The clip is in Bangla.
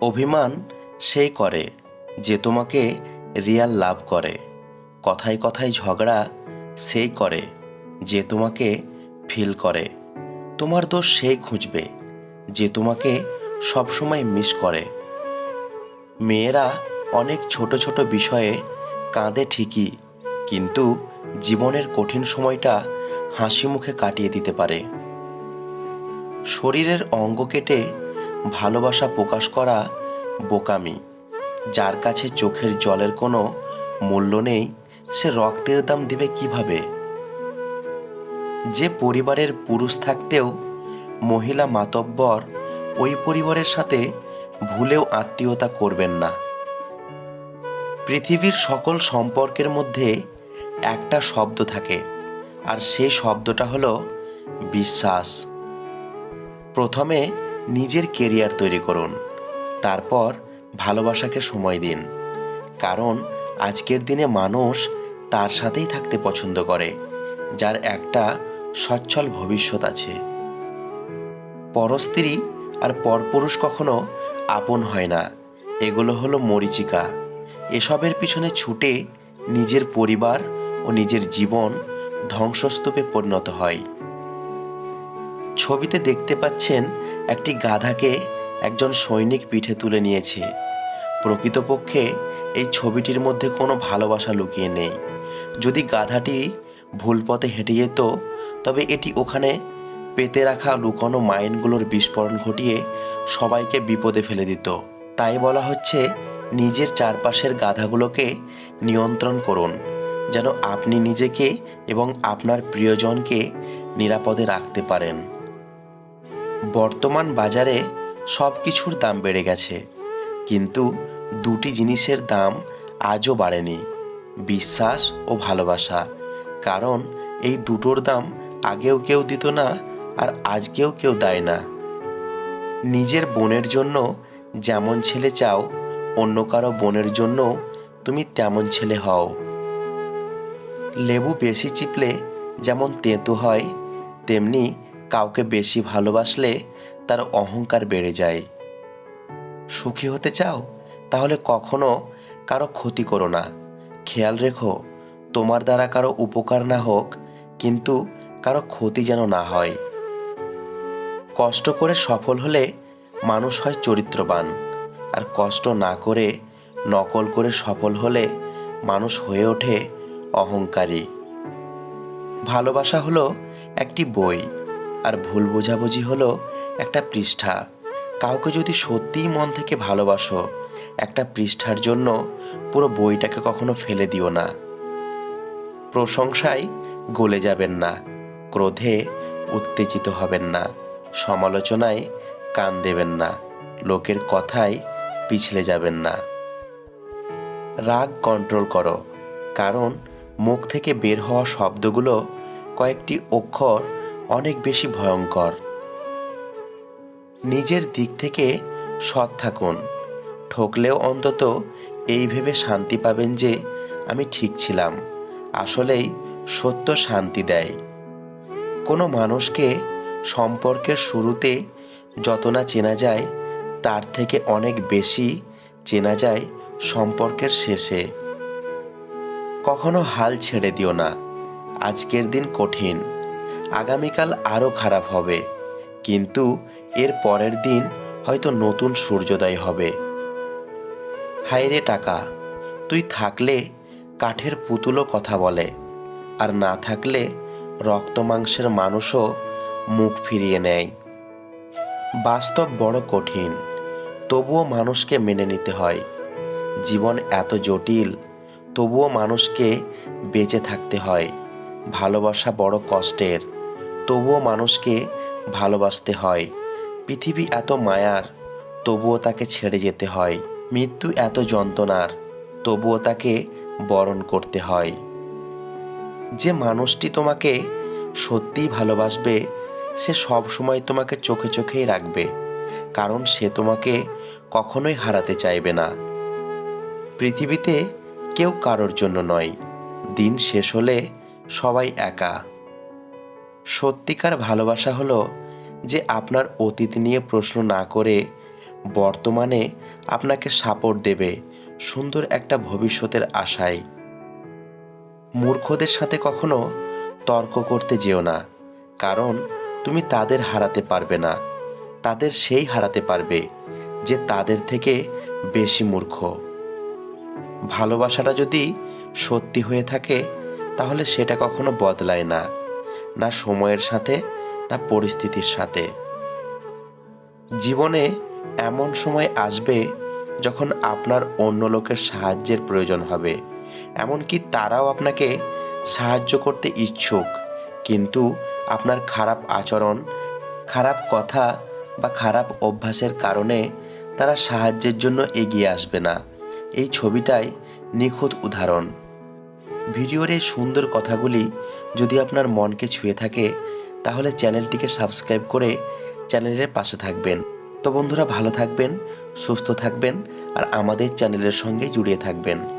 অভিমান সেই করে যে তোমাকে রিয়াল লাভ করে। কথায় কথায় ঝগড়া সেই করে যে তোমাকে ফিল করে। তোমার দোষ সেই খুঁজবে যে তোমাকে সবসময় মিস করে। মেয়েরা অনেক ছোট ছোট বিষয়ে কাঁদে ঠিকই, কিন্তু জীবনের কঠিন সময়টা হাসি মুখে কাটিয়ে দিতে পারে। শরীরের অঙ্গ কেটে ভালোবাসা প্রকাশ করা বোকামি, যার কাছে চোখের জলের কোনো মূল্য নেই, সে রক্তের দাম দিবে কীভাবে? যে পরিবারের পুরুষ থাকতেও মহিলা মাতব্বর, ওই পরিবারের সাথে ভুলেও আত্মীয়তা করবেন না। পৃথিবীর সকল সম্পর্কের মধ্যে একটা শব্দ থাকে, আর সেই শব্দটা হলো বিশ্বাস। প্রথমে নিজের কেরিয়ার তৈরি করুন। তারপর ভালোবাসাকে সময় দিন। কারণ আজকের দিনে মানুষ তার সাথেই থাকতে পছন্দ করে, যার একটা সচ্ছল ভবিষ্যৎ আছে। পরস্ত্রী আর পরপুরুষ কখনো আপন হয় না। এগুলো হলো মরিচিকা। এসবের পিছনে ছুটে নিজের পরিবার ও নিজের জীবন ধ্বংসস্তূপে পরিণত হয়। ছবিতে দেখতে পাচ্ছেন একটি গাধাকে একজন সৈনিক পিঠে তুলে নিয়েছে। প্রকৃতপক্ষে এই ছবিটির মধ্যে কোনো ভালোবাসা লুকিয়ে নেই। যদি গাধাটি ভুল পথে হেঁটে যেত, তবে এটি ওখানে পেতে রাখা লুকানো মাইনগুলোর বিস্ফোরণ ঘটিয়ে সবাইকে বিপদে ফেলে দিত। তাই বলা হচ্ছে, নিজের চারপাশের গাধাগুলোকে নিয়ন্ত্রণ করুন, যেন আপনি নিজেকে এবং আপনার প্রিয়জনকে নিরাপদে রাখতে পারেন। বর্তমান বাজারে সব কিছুর দাম বেড়ে গেছে। কিন্তু দুটি জিনিসের দাম আজও বাড়েনি, বিশ্বাস ও ভালোবাসা। কারণ এই দুটোর দাম আগেও কেউ দিত না আর আজকেও কেউ দেয় না। নিজের বোনের জন্য যেমন ছেলে চাও, অন্য কারও বোনের জন্য তুমি তেমন ছেলে হও। লেবু বেশি চিপলে যেমন তেঁতো হয়, তেমনি কাউকে বেশি ভালোবাসলে তার অহংকার বেড়ে যায়। সুখী হতে চাও, তাহলে কখনো কারও ক্ষতি করো না। খেয়াল রেখো, তোমার দ্বারা কারও উপকার না হোক, কিন্তু কারও ক্ষতি যেন না হয়। কষ্ট করে সফল হলে মানুষ হয় চরিত্রবান, আর কষ্ট না করে নকল করে সফল হলে মানুষ হয়ে ওঠে অহংকারী। ভালোবাসা হলো একটি বই আর ভুল বোঝাবুঝি হলো একটা পৃষ্ঠা। কাউকে যদি সত্যিই মন থেকে ভালোবাসো, একটা পৃষ্ঠার জন্য পুরো বইটাকে কখনো ফেলে দিও না। প্রশংসায় গলে যাবেন না, ক্রোধে উত্তেজিত হবেন না, সমালোচনায় কান দেবেন না, লোকের কথায় পিছলে যাবেন না। রাগ কন্ট্রোল করো, কারণ মুখ থেকে বের হওয়া শব্দগুলো কয়েকটি অক্ষর অনেক বেশি ভয়ঙ্কর। নিজের দিক থেকে সৎ থাকুন। ঠকলেও অন্তত এই ভেবে শান্তি পাবেন যে, আমি ঠিক ছিলাম। আসলেই সত্য শান্তি দেয়। কোনো মানুষকে সম্পর্কের শুরুতে যত না চেনা যায়, তার থেকে অনেক বেশি চেনা যায় সম্পর্কের শেষে। কখনো হাল ছেড়ে দিও না। আজকের দিন কঠিন। আগামীকাল আরও খারাপ হবে। কিন্তু এর পরের দিন হয়তো নতুন সূর্যোদয় হবে। হাইরে টাকা, তুই থাকলে কাঠের পুতুলও কথা বলে, আর না থাকলে রক্ত মাংসের মানুষও মুখ ফিরিয়ে নেয়। বাস্তব বড় কঠিন, তবুও মানুষকে মেনে নিতে হয়। জীবন এত জটিল, তবুও মানুষকে বেঁচে থাকতে হয়। ভালোবাসা বড় কষ্টের। তবুও মানুষকে ভালোবাসতে হয়। পৃথিবী এত মায়ার, তবুও তাকে ছেড়ে যেতে হয়। মৃত্যু এত যন্ত্রণার, তবুও তাকে বরণ করতে হয়। যে মানুষটি তোমাকে সত্যিই ভালোবাসবে, সে সব সময় তোমাকে চোখে চোখেই রাখবে, কারণ সে তোমাকে কখনোই হারাতে চাইবে না। পৃথিবীতে কেউ কারোর জন্য নয়। দিন শেষ হলে সবাই একা। সত্যিকার ভালোবাসা হলো যে আপনার অতীত নিয়ে প্রশ্ন না করে বর্তমানে আপনাকে সাপোর্ট দেবে সুন্দর একটা ভবিষ্যতের আশায়। মূর্খদের সাথে কখনো তর্ক করতে যেও না, কারণ তুমি তাদের হারাতে পারবে না। তাদের সেই হারাতে পারবে যে তাদের থেকে বেশি মূর্খ। ভালোবাসাটা যদি সত্যি হয়ে থাকে, তাহলে সেটা কখনো বদলায় না। না সময়ের সাথে, না পরিস্থিতির সাথে। জীবনে এমন সময় আসবে যখন আপনার অন্য লোকের সাহায্যের প্রয়োজন হবে। এমনকি তারাও আপনাকে সাহায্য করতে ইচ্ছুক, কিন্তু আপনার খারাপ আচরণ, খারাপ কথা বা খারাপ অভ্যাসের কারণে তারা সাহায্যের জন্য এগিয়ে আসবে না। এই ছবিটাই নিখুঁত উদাহরণ। ভিডিওর এই সুন্দর কথাগুলি যদি আপনার মনকে ছুঁয়ে থাকে, তাহলে চ্যানেলটিকে সাবস্ক্রাইব করে চ্যানেলের পাশে থাকবেন। তো বন্ধুরা, ভালো থাকবেন, সুস্থ থাকবেন, আর আমাদের চ্যানেলের সঙ্গে জুড়ে থাকবেন।